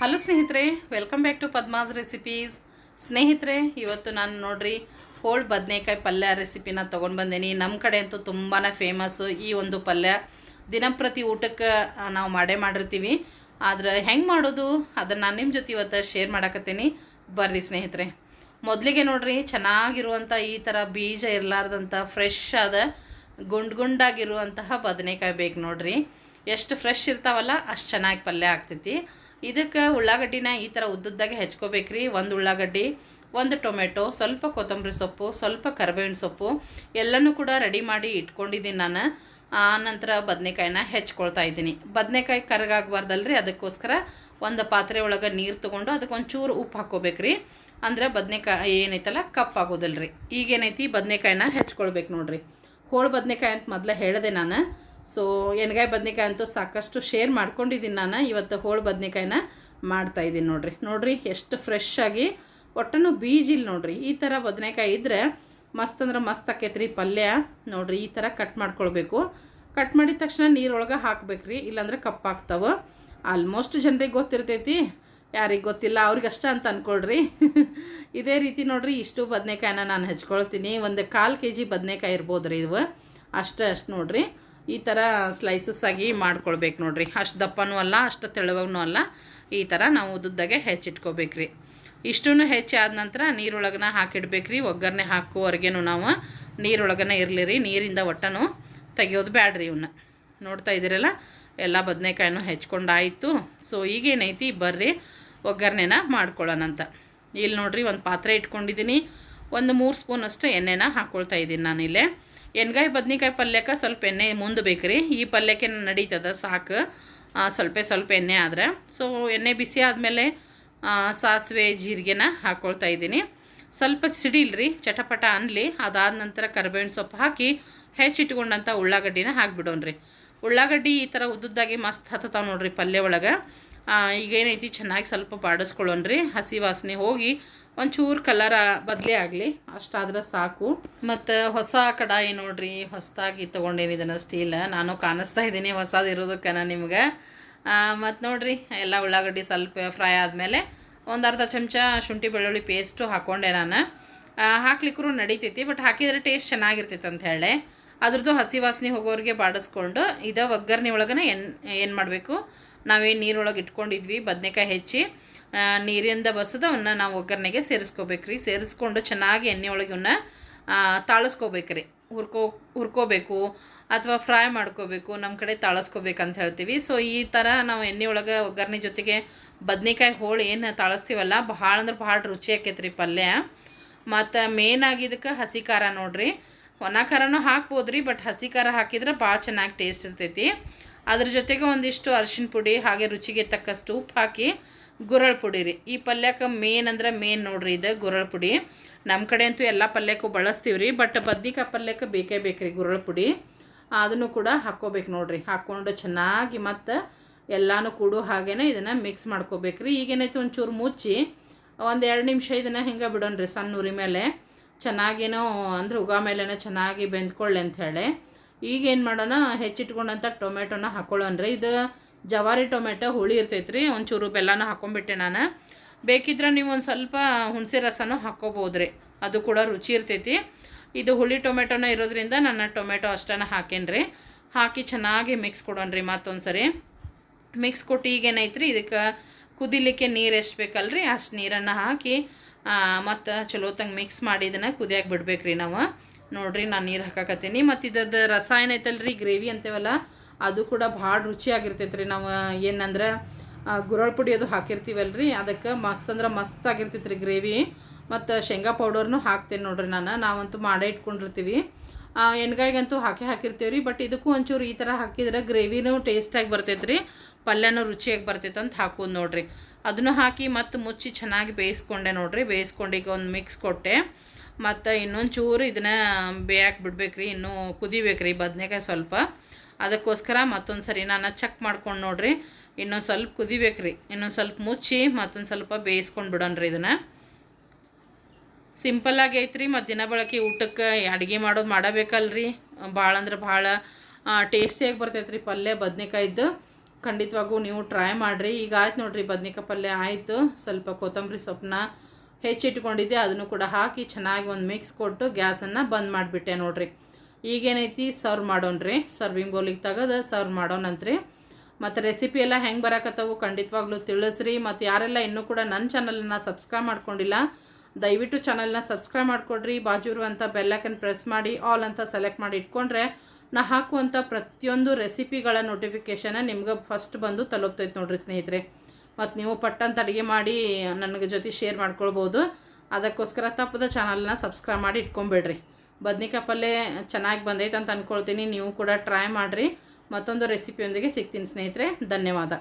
Hello ಸ್ನೇಹಿತರೆ welcome back to Padma's recipes ಸ್ನೇಹಿತರೆ, ಇವತ್ತು ನಾನು ನೋಡ್ರಿ, ಹೋಳ್ ಬದನೆಕಾಯಿ ಪಲ್ಯ ರೆಸಿಪಿನ ತೊಗೊಂಡು ಬಂದೇನಿ. ನಮ್ಮ ಕಡೆ ಅಂತೂ ತುಂಬಾ ಫೇಮಸ್ ಈ ಒಂದು ಪಲ್ಯ. ದಿನಂಪ್ರತಿ ಊಟಕ್ಕೆ ನಾವು ಮಾಡೇ ಮಾಡಿರ್ತೀವಿ. ಆದರೆ ಹೆಂಗೆ ಮಾಡೋದು, ಅದನ್ನು ನಾನು ನಿಮ್ಮ ಜೊತೆ ಇವತ್ತು ಶೇರ್ ಮಾಡಕತ್ತೀನಿ. ಬರ್ರಿ ಸ್ನೇಹಿತರೆ. ಮೊದಲಿಗೆ ನೋಡ್ರಿ ಚೆನ್ನಾಗಿರುವಂಥ ಈ ಥರ ಬೀಜ ಇರಲಾರ್ದಂಥ ಫ್ರೆಶ್ ಆದ ಗುಂಡ್ ಗುಂಡಾಗಿರುವಂತಹ ಬದನೆಕಾಯಿ ಬೇಕು ನೋಡ್ರಿ. ಎಷ್ಟು ಫ್ರೆಶ್ ಇರ್ತಾವಲ್ಲ, ಅಷ್ಟು ಚೆನ್ನಾಗಿ ಪಲ್ಯ ಆಗ್ತೈತಿ. ಇದಕ್ಕೆ ಉಳ್ಳಾಗಡ್ಡಿನ ಈ ಥರ ಉದ್ದುದ್ದಾಗೆ ಹೆಚ್ಕೋಬೇಕ್ರಿ. ಒಂದು ಉಳ್ಳಾಗಡ್ಡಿ, ಒಂದು ಟೊಮೆಟೊ, ಸ್ವಲ್ಪ ಕೊತ್ತಂಬರಿ ಸೊಪ್ಪು, ಸ್ವಲ್ಪ ಕರಿಬೇವಿನ ಸೊಪ್ಪು, ಎಲ್ಲನೂ ಕೂಡ ರೆಡಿ ಮಾಡಿ ಇಟ್ಕೊಂಡಿದ್ದೀನಿ ನಾನು. ಆ ನಂತರ ಬದನೆಕಾಯಿನ ಹೆಚ್ಕೊಳ್ತಾ ಇದ್ದೀನಿ. ಬದನೆಕಾಯಿ ಕರಗಾಗಬಾರ್ದಲ್ರಿ, ಅದಕ್ಕೋಸ್ಕರ ಒಂದು ಪಾತ್ರೆ ಒಳಗೆ ನೀರು ತೊಗೊಂಡು ಅದಕ್ಕೆ ಒಂಚೂರು ಉಪ್ಪು ಹಾಕ್ಕೋಬೇಕ್ರಿ. ಅಂದ್ರೆ ಬದನೆಕಾಯಿ ಏನೈತಲ್ಲ ಕಪ್ಪಾಗೋದಿಲ್ರಿ ಈಗೇನೈತಿ, ಬದನೆಕಾಯಿನ ಹೆಚ್ಕೊಳ್ಬೇಕು ನೋಡಿರಿ. ಹೋಳು ಬದನೆಕಾಯಿ ಅಂತ ಮೊದಲೇ ಹೇಳಿದೆ ನಾನು. ಸೊ ಎಣ್ಗಾಯಿ ಬದನೆಕಾಯಿ ಅಂತೂ ಸಾಕಷ್ಟು ಶೇರ್ ಮಾಡ್ಕೊಂಡಿದ್ದೀನಿ ನಾನು. ಇವತ್ತು ಹೋಳು ಬದ್ನೆಕಾಯಿನ ಮಾಡ್ತಾಯಿದ್ದೀನಿ ನೋಡ್ರಿ. ನೋಡ್ರಿ, ಎಷ್ಟು ಫ್ರೆಶ್ ಆಗಿ ಒಟ್ಟನು ಬೀಜಿಲ್ಲ ನೋಡ್ರಿ. ಈ ಥರ ಬದನೆಕಾಯಿ ಇದ್ದರೆ ಮಸ್ತ್ ಅಂದ್ರೆ ಮಸ್ತ್ ಆಕೈತ್ರಿ ಪಲ್ಯ. ನೋಡ್ರಿ, ಈ ಥರ ಕಟ್ ಮಾಡ್ಕೊಳ್ಬೇಕು. ಕಟ್ ಮಾಡಿದ ತಕ್ಷಣ ನೀರೊಳಗೆ ಹಾಕ್ಬೇಕ್ರಿ. ಇಲ್ಲಾಂದ್ರೆ ಕಪ್ಪಾಗ್ತಾವೆ ಆಲ್ಮೋಸ್ಟ್ ಜನರಿಗೆ ಗೊತ್ತಿರ್ತೈತಿ. ಯಾರಿಗೆ ಗೊತ್ತಿಲ್ಲ ಅವ್ರಿಗಷ್ಟ ಅಂತ ಅಂದ್ಕೊಳ್ರಿ ಇದೇ ರೀತಿ ನೋಡ್ರಿ, ಇಷ್ಟು ಬದನೆಕಾಯಿನ ನಾನು ಹಚ್ಕೊಳ್ತೀನಿ. ಒಂದು ಕಾಲು ಕೆ ಜಿ ಬದನೆಕಾಯಿ ಇರ್ಬೋದು ರೀ ಇವು. ಅಷ್ಟೇ ಅಷ್ಟು ನೋಡ್ರಿ. ಈ ಥರ ಸ್ಲೈಸಸ್ ಆಗಿ ಮಾಡ್ಕೊಳ್ಬೇಕು ನೋಡಿರಿ. ಅಷ್ಟು ದಪ್ಪನೂ ಅಲ್ಲ, ಅಷ್ಟು ತೆಳುವಾಗೂ ಅಲ್ಲ. ಈ ಥರ ನಾವು ಉದ್ದುದ್ದಾಗೆ ಹೆಚ್ಚಿಟ್ಕೋಬೇಕ್ರಿ. ಇಷ್ಟೂ ಹೆಚ್ಚಿ ಆದ ನಂತರ ನೀರೊಳಗನ ಹಾಕಿಡ್ಬೇಕ್ರಿ. ಒಗ್ಗರಣೆ ಹಾಕುವವರೆಗೇನು ನಾವು ನೀರೊಳಗನೆ ಇರಲಿ ರೀ ನೀರಿಂದ ಒಟ್ಟನು ತೆಗಿಯೋದು ಬ್ಯಾಡ್ರಿ ಇವನ್ನ ನೋಡ್ತಾ ಇದ್ದೀರಲ್ಲ? ಎಲ್ಲ ಬದನೆಕಾಯಿನೂ ಹೆಚ್ಕೊಂಡಾಯಿತು. ಸೊ ಈಗೇನೈತಿ ಬರ್ರಿ, ಒಗ್ಗರಣೆನ ಮಾಡ್ಕೊಳ್ಳೋಣಂತ ಇಲ್ಲಿ ನೋಡ್ರಿ ಒಂದು ಪಾತ್ರೆ ಇಟ್ಕೊಂಡಿದ್ದೀನಿ ಒಂದು ಮೂರು ಸ್ಪೂನ್ ಅಷ್ಟು ಎಣ್ಣೆನ ಹಾಕ್ಕೊಳ್ತಾ ಇದ್ದೀನಿ ನಾನಿಲ್ಲೇ. ಎಣ್ಗಾಯಿ ಬದ್ನಿಕಾಯಿ ಪಲ್ಯಕ್ಕೆ ಸ್ವಲ್ಪ ಎಣ್ಣೆ ಮುಂದೆ ಬೇಕ್ರಿ. ಈ ಪಲ್ಯಕ್ಕೆ ನಡೀತದ ಸಾಕು. ಸ್ವಲ್ಪ ಸ್ವಲ್ಪ ಎಣ್ಣೆ ಆದರೆ. ಸೊ ಎಣ್ಣೆ ಬಿಸಿ ಆದಮೇಲೆ ಸಾಸಿವೆ, ಜೀರಿಗೆನ ಹಾಕ್ಕೊಳ್ತಾ ಇದ್ದೀನಿ. ಸ್ವಲ್ಪ ಸಿಡಿಲ್ರಿ ಚಟಪಟ ಅನ್ಲಿ. ಅದಾದ ನಂತರ ಕರಿಬೇವಿನ ಸೊಪ್ಪು ಹಾಕಿ ಹೆಚ್ಚಿಟ್ಕೊಂಡಂಥ ಉಳ್ಳಾಗಡ್ಡಿನ ಹಾಕ್ಬಿಡೋಣ್ರಿ. ಉಳ್ಳಾಗಡ್ಡಿ ಈ ಥರ ಉದ್ದುದ್ದಾಗಿ ಮಸ್ತ್ ಹತ್ತತಾವ ನೋಡ್ರಿ ಪಲ್ಯ ಒಳಗೆ. ಈಗೇನೈತಿ, ಚೆನ್ನಾಗಿ ಸ್ವಲ್ಪ ಬಾಡಿಸ್ಕೊಳ್ಳೋಣ್ರಿ. ಹಸಿ ವಾಸನೆ ಹೋಗಿ ಒಂಚೂರು ಕಲರ ಬದಲೇ ಆಗಲಿ, ಅಷ್ಟಾದ್ರೆ ಸಾಕು. ಮತ್ತು ಹೊಸ ಕಡಾಯಿ ನೋಡ್ರಿ, ಹೊಸದಾಗಿ ತೊಗೊಂಡೇನಿ ಇದನ್ನು ಸ್ಟೀಲ್ ನಾನು ಕಾಣಿಸ್ತಾ ಇದ್ದೀನಿ ಹೊಸದು ಇರೋದಕ್ಕೆ ನಾನು ನಿಮ್ಗೆ ಮತ್ತು ನೋಡ್ರಿ, ಎಲ್ಲ ಉಳ್ಳಾಗಡ್ಡಿ ಸ್ವಲ್ಪ ಫ್ರೈ ಆದಮೇಲೆ ಒಂದು ಅರ್ಧ ಚಮಚ ಶುಂಠಿ ಬೆಳ್ಳುಳ್ಳಿ ಪೇಸ್ಟು ಹಾಕ್ಕೊಂಡೆ ನಾನು. ಹಾಕ್ಲಿಕ್ಕೂ ನಡೀತೈತಿ ಬಟ್ ಹಾಕಿದ್ರೆ ಟೇಸ್ಟ್ ಚೆನ್ನಾಗಿರ್ತೈತೆ ಅಂತ ಹೇಳಿ ಅದ್ರದ್ದು ಹಸಿ ವಾಸನೆ ಹೋಗೋರಿಗೆ ಬಾಡಿಸ್ಕೊಂಡು, ಇದು ಒಗ್ಗರಣೆ ಒಳಗನೆ ಏನು ಏನು ಮಾಡಬೇಕು? ನಾವೇನು ನೀರೊಳಗೆ ಇಟ್ಕೊಂಡಿದ್ವಿ, ಬದನೆಕಾಯಿ ಹೆಚ್ಚಿ. ನೀರಿಂದ ಬಸದವನ್ನು ನಾವು ಒಗ್ಗರಣೆಗೆ ಸೇರಿಸ್ಕೋಬೇಕ್ರಿ. ಸೇರಿಸ್ಕೊಂಡು ಚೆನ್ನಾಗಿ ಎಣ್ಣೆ ಒಳಗೆ ಇವನ್ನ ತಾಳಿಸ್ಕೋಬೇಕ್ರಿ. ಹುರ್ಕೋ, ಹುರ್ಕೋಬೇಕು. ಅಥವಾ ಫ್ರೈ ಮಾಡ್ಕೋಬೇಕು. ನಮ್ಮ ಕಡೆ ತಾಳಿಸ್ಕೋಬೇಕಂತ ಹೇಳ್ತೀವಿ. ಸೊ ಈ ಥರ ನಾವು ಎಣ್ಣೆ ಒಳಗೆ ಒಗ್ಗರಣೆ ಜೊತೆಗೆ ಬದನೆಕಾಯಿ ಹೋಳು ಏನು ತಾಳಿಸ್ತೀವಲ್ಲ ಭಾಳ ಅಂದ್ರೆ ಭಾಳ ರುಚಿ ಆಕೈತ್ರಿ ಪಲ್ಯ. ಮತ್ತು ಮೇನ್ ಆಗಿದ್ದಕ್ಕೆ ಹಸಿ ಖಾರ ನೋಡ್ರಿ. ಒಣ ಖಾರನೂ ಹಾಕ್ಬೋದು ರೀ ಬಟ್ ಹಸಿ ಖಾರ ಹಾಕಿದ್ರೆ ಭಾಳ ಚೆನ್ನಾಗಿ ಟೇಸ್ಟ್ ಇರ್ತೈತಿ. ಅದ್ರ ಜೊತೆಗೆ ಒಂದಿಷ್ಟು ಅರಿಶಿನ ಪುಡಿ, ಹಾಗೆ ರುಚಿಗೆ ತಕ್ಕಷ್ಟು ಉಪ್ಪು ಹಾಕಿ ಗುರಳ್ ಪುಡಿ ರೀ. ಈ ಪಲ್ಯಕ್ಕೆ ಮೇನ್ ಅಂದ್ರೆ ಮೇನ್ ನೋಡ್ರಿ ಇದು ಗುರಳ್ ಪುಡಿ. ನಮ್ಮ ಕಡೆ ಅಂತೂ ಎಲ್ಲ ಪಲ್ಯಕ್ಕೂ ಬಳಸ್ತೀವಿ ರೀ ಬಟ್ ಬದ್ನಿಕಾಯಿ ಪಲ್ಯಕ್ಕೆ ಬೇಕೇ ಬೇಕ್ರಿ ಗುರಳ್ ಪುಡಿ. ಅದನ್ನು ಕೂಡ ಹಾಕ್ಕೋಬೇಕು ನೋಡ್ರಿ. ಹಾಕ್ಕೊಂಡು ಚೆನ್ನಾಗಿ ಮತ್ತು ಎಲ್ಲನೂ ಕೂಡು ಹಾಗೇನೆ ಇದನ್ನು ಮಿಕ್ಸ್ ಮಾಡ್ಕೋಬೇಕ್ರಿ. ಈಗೇನೈತೆ ಒಂಚೂರು ಮುಚ್ಚಿ ಒಂದು ಎರಡು ನಿಮಿಷ ಇದನ್ನು ಹಿಂಗೆ ಬಿಡೋಣ್ರಿ ಸಣ್ಣ ಉರಿ ಮೇಲೆ. ಚೆನ್ನಾಗೇನೋ ಅಂದ್ರೆ ಉಗ ಮೇಲೆನೇ ಚೆನ್ನಾಗಿ ಬೆಂದ್ಕೊಳ್ಳಿ ಅಂಥೇಳಿ ಈಗೇನು ಮಾಡೋಣ ಹೆಚ್ಚಿಟ್ಕೊಂಡಂಥ ಟೊಮೆಟೊನ ಹಾಕ್ಕೊಳ್ಳೋಣ್ರಿ ಇದು ಜವಾರಿ ಟೊಮೆಟೊ ಹುಳಿ ಇರ್ತೈತ್ರಿ, ಒಂಚೂರು ಬೆಲ್ಲನ ಹಾಕೊಂಬಿಟ್ಟೆ ನಾನು. ಬೇಕಿದ್ರೆ ನೀವು ಒಂದು ಸ್ವಲ್ಪ ಹುಣಸೆ ರಸನೂ ಹಾಕ್ಕೋಬೋದ್ರಿ ಅದು ಕೂಡ ರುಚಿ ಇರ್ತೈತಿ. ಇದು ಹುಳಿ ಟೊಮೆಟೊನ ಇರೋದ್ರಿಂದ ನಾನು ಟೊಮೆಟೊ ಅಷ್ಟನ್ನು ಹಾಕೇನ್ರಿ. ಹಾಕಿ ಚೆನ್ನಾಗಿ ಮಿಕ್ಸ್ ಕೊಡೋಣ್ರಿ ಮತ್ತೊಂದು ಸರಿ ಮಿಕ್ಸ್ ಕೊಟ್ಟು ಈಗೇನೈತ್ರಿ ಇದಕ್ಕೆ ಕುದಿಲಿಕ್ಕೆ ನೀರು ಎಷ್ಟು ಬೇಕಲ್ರಿ, ಅಷ್ಟು ನೀರನ್ನು ಹಾಕಿ ಮತ್ತು ಚಲೋತಂಗೆ ಮಿಕ್ಸ್ ಮಾಡಿ ಇದನ್ನು ಕುದಿಯಾಕೆ ಬಿಡ್ಬೇಕ್ರಿ ನಾವು. ನೋಡಿರಿ ನಾನು ನೀರು ಹಾಕಾಕತ್ತೀನಿ. ಮತ್ತು ಇದದ್ದು ರಸ ಏನೈತಲ್ರಿ, ಗ್ರೇವಿ ಅಂತೇವಲ್ಲ ಅದು ಕೂಡ ಭಾಳ ರುಚಿಯಾಗಿರ್ತೈತೆ ರೀ ನಾವು, ಏನಂದ್ರೆ ಗುರಳ್ ಪುಡಿ ಅದು ಹಾಕಿರ್ತೀವಲ್ಲ ರೀ ಅದಕ್ಕೆ ಮಸ್ತ್ ಅಂದ್ರೆ ಮಸ್ತ್ ಆಗಿರ್ತೈತೆ ರೀ ಗ್ರೇವಿ. ಮತ್ತು ಶೇಂಗಾ ಪೌಡರ್ನು ಹಾಕ್ತೇನೆ ನೋಡ್ರಿ ನಾನು. ನಾವಂತೂ ಮಾಡೇ ಇಟ್ಕೊಂಡಿರ್ತೀವಿ. ಎಣ್ಗಾಯಿಗಂತೂ ಹಾಕಿ ಹಾಕಿರ್ತೀವಿ ರೀ ಬಟ್ ಇದಕ್ಕೂ ಒಂಚೂರು ಈ ಥರ ಹಾಕಿದ್ರೆ ಗ್ರೇವಿನೂ ಟೇಸ್ಟಾಗಿ ಬರ್ತೈತೆ ರೀ ಪಲ್ಯನೂ ರುಚಿಯಾಗಿ ಬರ್ತೈತೆ ಅಂತ ಹಾಕೋದು ನೋಡ್ರಿ. ಅದನ್ನು ಹಾಕಿ ಮತ್ತು ಮುಚ್ಚಿ ಚೆನ್ನಾಗಿ ಬೇಯಿಸ್ಕೊಂಡೆ ನೋಡ್ರಿ. ಬೇಯಿಸ್ಕೊಂಡು ಈಗ ಒಂದು ಮಿಕ್ಸ್ ಕೊಟ್ಟೆ. ಮತ್ತು ಇನ್ನೊಂದು ಚೂರು ಇದನ್ನ ಬೇಯಕ್ಕೆ ಬಿಡ್ಬೇಕ್ರಿ. ಇನ್ನೂ ಕುದಿಬೇಕು ರೀ ಬದನೆಕಾಯಿ ಸ್ವಲ್ಪ. ಅದಕ್ಕೋಸ್ಕರ ಮತ್ತೊಂದು ಸರಿ ನಾನು ಚೆಕ್ ಮಾಡ್ಕೊಂಡು ನೋಡ್ರಿ. ಇನ್ನೊಂದು ಸ್ವಲ್ಪ ಕುದಿಬೇಕ್ರಿ ಇನ್ನೊಂದು ಸ್ವಲ್ಪ ಮುಚ್ಚಿ ಮತ್ತೊಂದು ಸ್ವಲ್ಪ ಬೇಯಿಸ್ಕೊಂಡು ಬಿಡೋಣ್ರಿ ಇದನ್ನು. ಸಿಂಪಲ್ಲಾಗಿ ಐತ್ರಿ, ಮತ್ತು ದಿನ ಬಳಕೆ ಊಟಕ್ಕೆ ಅಡುಗೆ ಮಾಡೋದು ಮಾಡಬೇಕಲ್ರಿ. ಭಾಳ ಅಂದ್ರೆ ಭಾಳ ಟೇಸ್ಟಿಯಾಗಿ ಬರ್ತೈತೆ ರೀ ಪಲ್ಯ ಬದ್ನೆಕಾಯಿದ್ದು ಖಂಡಿತವಾಗೂ ನೀವು ಟ್ರೈ ಮಾಡಿರಿ. ಈಗ ಆಯ್ತು ನೋಡಿರಿ ಬದ್ನಿಕಾಯಿ ಪಲ್ಯ ಆಯಿತು. ಸ್ವಲ್ಪ ಕೊತ್ತಂಬರಿ ಸೊಪ್ಪನ್ನ ಹೆಚ್ಚಿಟ್ಕೊಂಡಿದ್ದೆ ಅದನ್ನು ಕೂಡ ಹಾಕಿ ಚೆನ್ನಾಗಿ ಒಂದು ಮಿಕ್ಸ್ ಕೊಟ್ಟು ಗ್ಯಾಸನ್ನು ಬಂದ್ ಮಾಡಿಬಿಟ್ಟೆ ನೋಡಿರಿ. ಈಗೇನೈತಿ? ಸರ್ವ್ ಮಾಡೋಣ್ರಿ. ಸರ್ವಿಂಗ್ ಬೌಲಿಗೆ ತೆಗೆದು ಸರ್ವ್ ಮಾಡೋಣಂತ್ರಿ ಮತ್ತು ರೆಸಿಪಿ ಎಲ್ಲ ಹೆಂಗೆ ಬರಕತ್ತವು ಖಂಡಿತವಾಗ್ಲೂ ತಿಳಿಸ್ರಿ. ಮತ್ತು ಯಾರೆಲ್ಲ ಇನ್ನೂ ಕೂಡ ನನ್ನ ಚಾನಲನ್ನು ಸಬ್ಸ್ಕ್ರೈಬ್ ಮಾಡ್ಕೊಂಡಿಲ್ಲ, ದಯವಿಟ್ಟು ಚಾನಲ್ನ ಸಬ್ಸ್ಕ್ರೈಬ್ ಮಾಡಿಕೊಡ್ರಿ. ಬಾಜು ಅಂತ ಬೆಲ್ಲೈಕನ್ ಪ್ರೆಸ್ ಮಾಡಿ ಆಲ್ ಅಂತ ಸೆಲೆಕ್ಟ್ ಮಾಡಿ ಇಟ್ಕೊಂಡ್ರೆ ನಾ ಹಾಕುವಂಥ ಪ್ರತಿಯೊಂದು ರೆಸಿಪಿಗಳ ನೋಟಿಫಿಕೇಷನ ನಿಮ್ಗೆ ಫಸ್ಟ್ ಬಂದು ತಲುಪ್ತೈತೆ ನೋಡ್ರಿ ಸ್ನೇಹಿತರೆ. ಮತ್ತು ನೀವು ಪಟ್ಟಂತ ಅಡುಗೆ ಮಾಡಿ ನನಗೆ ಜೊತೆ ಶೇರ್ ಮಾಡ್ಕೊಳ್ಬೋದು. ಅದಕ್ಕೋಸ್ಕರ ತಪ್ಪದ ಚಾನಲ್ನ ಸಬ್ಸ್ಕ್ರೈಬ್ ಮಾಡಿ ಇಟ್ಕೊಂಬೇಡ್ರಿ. ಬದ್ನಿಕಾಯಿ ಪಲ್ಯ ಚೆನ್ನಾಗಿ ಬಂದೈತೆ ಅಂತ ಅಂದ್ಕೊಳ್ತೀನಿ ನೀವು ಕೂಡ ಟ್ರೈ ಮಾಡಿರಿ. ಮತ್ತೊಂದು ರೆಸಿಪಿಯೊಂದಿಗೆ ಸಿಗ್ತೀನಿ ಸ್ನೇಹಿತರೆ. ಧನ್ಯವಾದ.